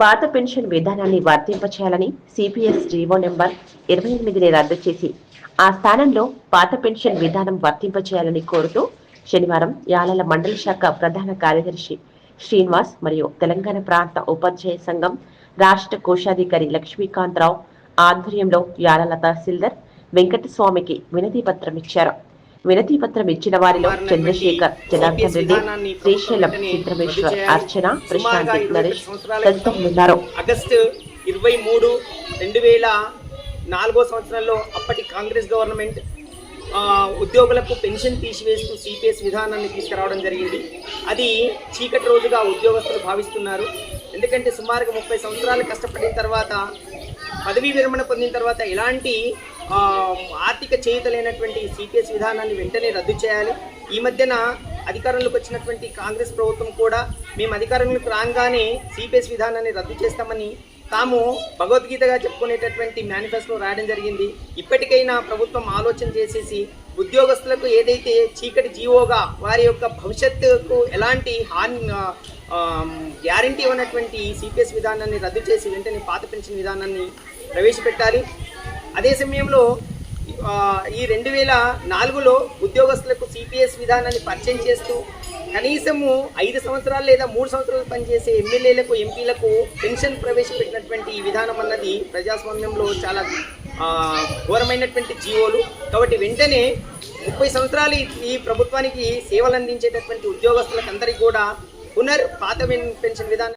పాత పెన్షన్ విధానాన్ని వర్తింపచేయాలని CPS GO number ఇరవై ఎనిమిదిని రద్దు చేసి ఆ స్థానంలో పాత పెన్షన్ విధానం వర్తింపచేయాలని కోరుతూ శనివారం యాలల మండల శాఖ ప్రధాన కార్యదర్శి శ్రీనివాస్ మరియు తెలంగాణ ప్రాంత ఉపాధ్యాయ సంఘం రాష్ట్ర కోశాధికారి లక్ష్మీకాంతరావు ఆధ్వర్యంలో యాలల తహసీల్దార్ వెంకటస్వామికి వినతి పత్రం ఇచ్చారు. వినతి పత్రం ఇచ్చిన వారిలో చంద్రశేఖర్ జనార్దన్ రెడ్డి శ్రీశైలం సిద్ధమేశ్వర్ అర్చన ప్రశాంతి నరేష్ ఆగస్టు ఇరవై మూడు రెండు వేల నాలుగో సంవత్సరంలో అప్పటి కాంగ్రెస్ గవర్నమెంట్ ఉద్యోగులకు పెన్షన్ తీసివేస్తూ సిపిఎస్ విధానాన్ని తీసుకురావడం జరిగింది. అది చీకటి రోజుగా ఉద్యోగస్తులు భావిస్తున్నారు. ఎందుకంటే సుమారుగా ముప్పై సంవత్సరాలు కష్టపడిన తర్వాత పదవీ విరమణ పొందిన తర్వాత ఎలాంటి ఆర్థిక చేయుత లేనటువంటి సిపిఎస్ విధానాన్ని వెంటనే రద్దు చేయాలి. ఈ మధ్యన అధికారంలోకి వచ్చినటువంటి కాంగ్రెస్ ప్రభుత్వం కూడా మేము అధికారంలోకి రాగానే సిపిఎస్ విధానాన్ని రద్దు చేస్తామని తాము భగవద్గీతగా చెప్పుకునేటటువంటి మేనిఫెస్టో రాయడం జరిగింది. ఇప్పటికైనా ప్రభుత్వం ఆలోచన చేసేసి ఉద్యోగస్తులకు ఏదైతే చీకటి జీవోగా వారి యొక్క భవిష్యత్తుకు ఎలాంటి హాని గ్యారంటీ ఉన్నటువంటి సిపిఎస్ విధానాన్ని రద్దు చేసి వెంటనే పాత పెన్షన్ విధానాన్ని ప్రవేశపెట్టాలి. అదే సమయంలో ఈ రెండు వేల నాలుగులో ఉద్యోగస్తులకు సిపిఎస్ విధానాన్ని పరిచయం చేస్తూ కనీసము ఐదు సంవత్సరాలు లేదా మూడు సంవత్సరాలు పనిచేసే ఎమ్మెల్యేలకు ఎంపీలకు పెన్షన్ ప్రవేశపెట్టినటువంటి ఈ విధానం అన్నది ప్రజాస్వామ్యంలో చాలా ఘోరమైనటువంటి జీవోలు. కాబట్టి వెంటనే ముప్పై సంవత్సరాలు ఈ- ప్రభుత్వానికి సేవలు అందించేటటువంటి ఉద్యోగస్తులకు అందరికీ కూడా పునర్ పాత పెన్షన్ విధానం